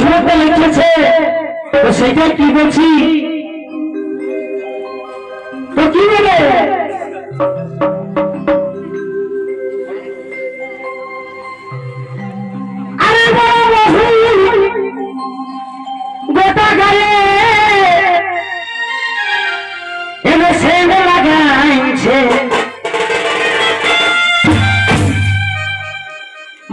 ঝুলতে লিখেছে। তো সেটাই কি বলছি? তো কি বলে?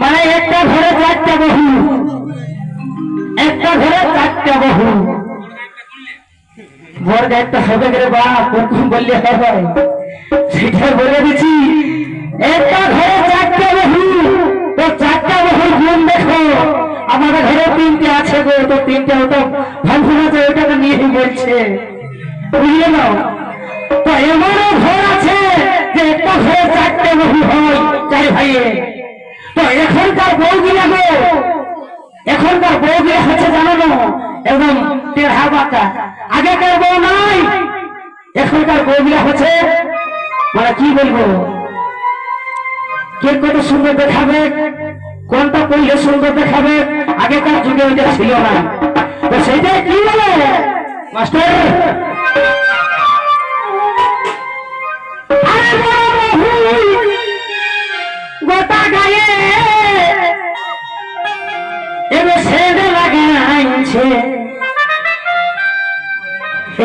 মানে একটা ঘরে চারটা বহু একটা হবে রে বা কোন বললে হবে। সেটা বলে দিচ্ছি। একটা ঘরে চারটা বহু তো চারটা বহু গুণ দেখো। আমাদের ঘরে তিনটে আছে গো, তো তিনটে ওটা ভাবুন আছে ওটাকে নিয়ে বলছে বুঝলে না? তো এমনও ঘর আছে যে একটা ঘরে চারটে বহু হয়, চার ভাইয়ে। তো এখনকার বউগুলা গো, এখনকার না একদম টেরহা বাঁকা আগেকার বউ নাই। এখনকার বউগুলা হচ্ছে মানে কি বলব? কে কত সুন্দর দেখাবে, কোনটা পড়লে সুন্দর দেখাবে, আগেকার যুগে ওইটা ছিল না। তো সেইটাই কি বলে? মাস্টার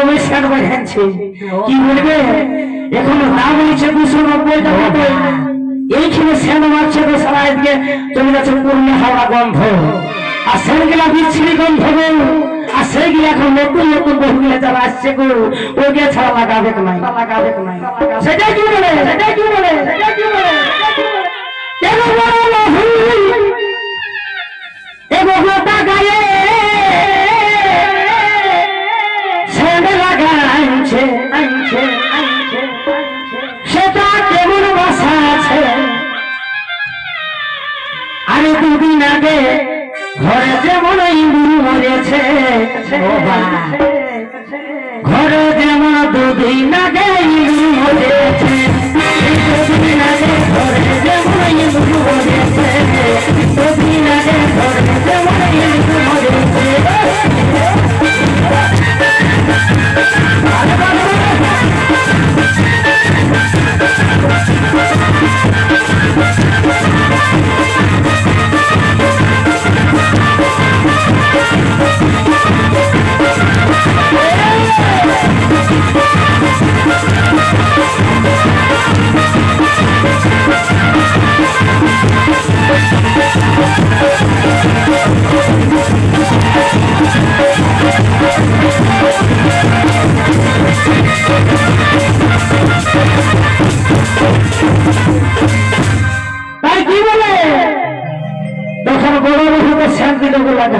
কমে বাজাচ্ছে। কি বলবে? এখনও দাম হয়েছে দুশো নব্বই টাকা এইখানে সেন মারছে তো সারা আজকে চলে যাচ্ছে পুরনো হাওড়া গন্ধ। আর সেগুলা বিচ্ছিরি গন্ধ আর সেইগুলো এখন নতুন নতুন বহুগুলো যারা আসছে গো ওকে ছাড়া লাগাবে নাই লাগাবে নাই সেটাই কি বলে? সেটাই কি বলে? সেটাই কি বলে? কেন বড় আগে ঘরে যেমন ইন্দুর মরেছে ঘরে যেমন দুদিন আগে ইঁদুর মরেছে দুদিন আগে ঘরে যেমন ইঁদুর মরেছে দুদিন আগে ঘরে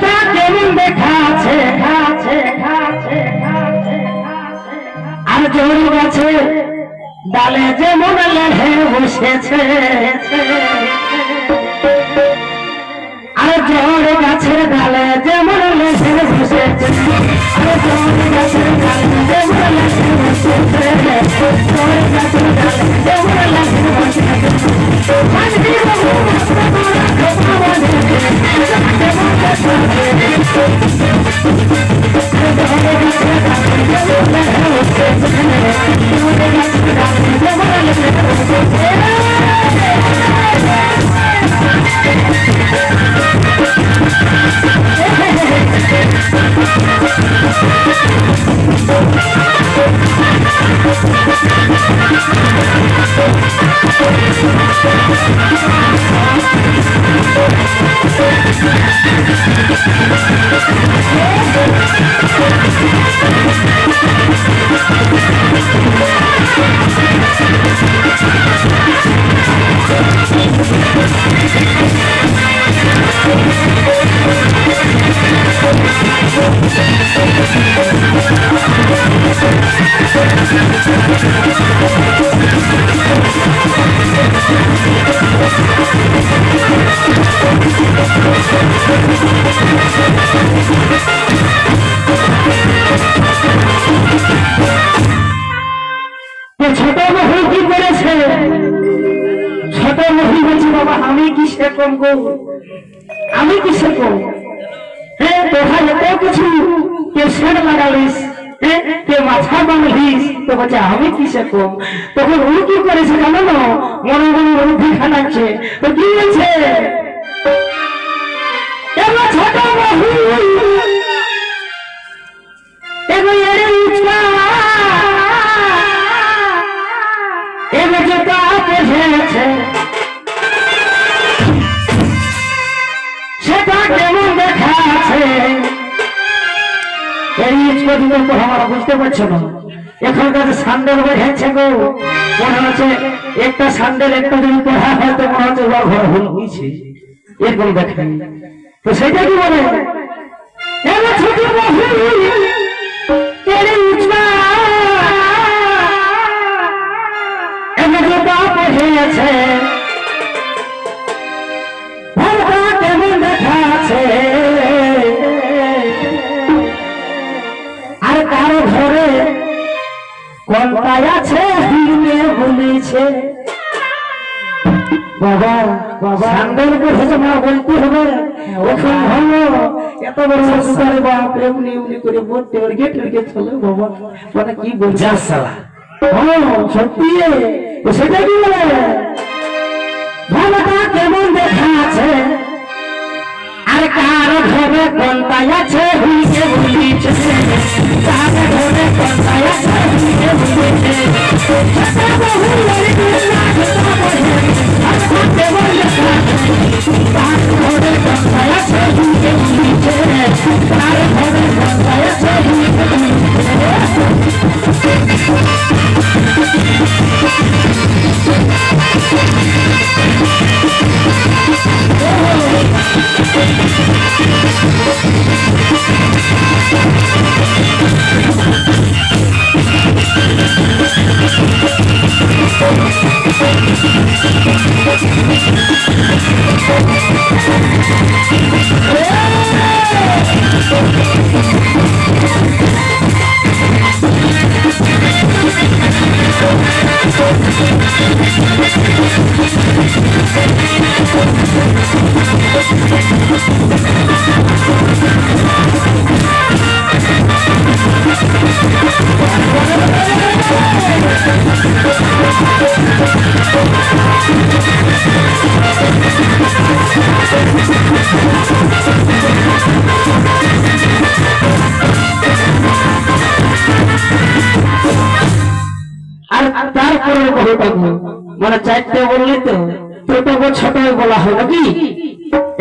সেটা কেমন খাচ্ছে খাচ্ছে আর জোর গাছে ডালে যেমন লেহে বসেছে। আর জোর গাছের ডালে যেমন লেহে বসেছে। আর জোর গাছের ডালে যেমন লেহে বসেছে। জোর গাছের ডালে যেমন লেহে কে সেট লাগালিস কে মাথা বানলিস? তো বলছে আমি কিসে কম তখন ও কি করেছে জানো মনে মনে বুদ্ধি খাটাচ্ছে। তো কি বলছে এই কদিনের পর আমরা বুঝতে পারছ না। এখানকার সান্ডেল বেড়েছে গো, মনে হচ্ছে একটা সান্ডেল একটা যদি পড়া হয় তো মনে হচ্ছে ঘর হয়েছে এরকম দেখেন। তো সেটা কি বলে? ছোট বাবা পড়েছে মা বলতে হবে। ওখান ভালো। এত বড় সুপারে বাপ এমনি এমনি করে বলতে ওর গেট রেখে চলে বাবা। মানে কি বলছে সালা হ্যাঁ সত্যি? সেটা কি বলে? ভালোটা কেমন দেখা আছে? আর কার ঘরে কোনটাই আছে কার ঘরে কোনটাই আর মানে চারটে তো ছোট বলা হয় নাকি?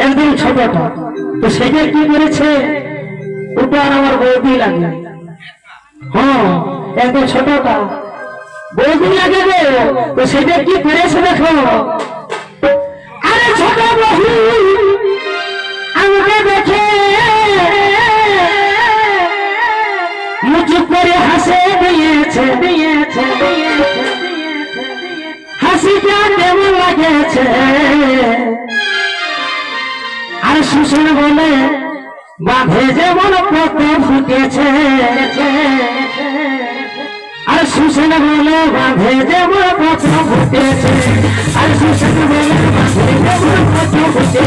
একদম ছোটটা। তো সেটা কি করেছে? আমার বৌদি লাগে। হ্যাঁ একদম ছোটটা। বৌদি লাগে রে তো সেটা কি করেছে দেখো? আরে ছোট আমাকে দেখে কেমন আর শ্বশুর বলে, বাঁধে যেমন কত ফুটেছে। আর সুশীল বলে, বাঁধে যেমন কত ফুটেছে। আর সুশীল বলে, বাঁধে যেমন কত ফুটেছে।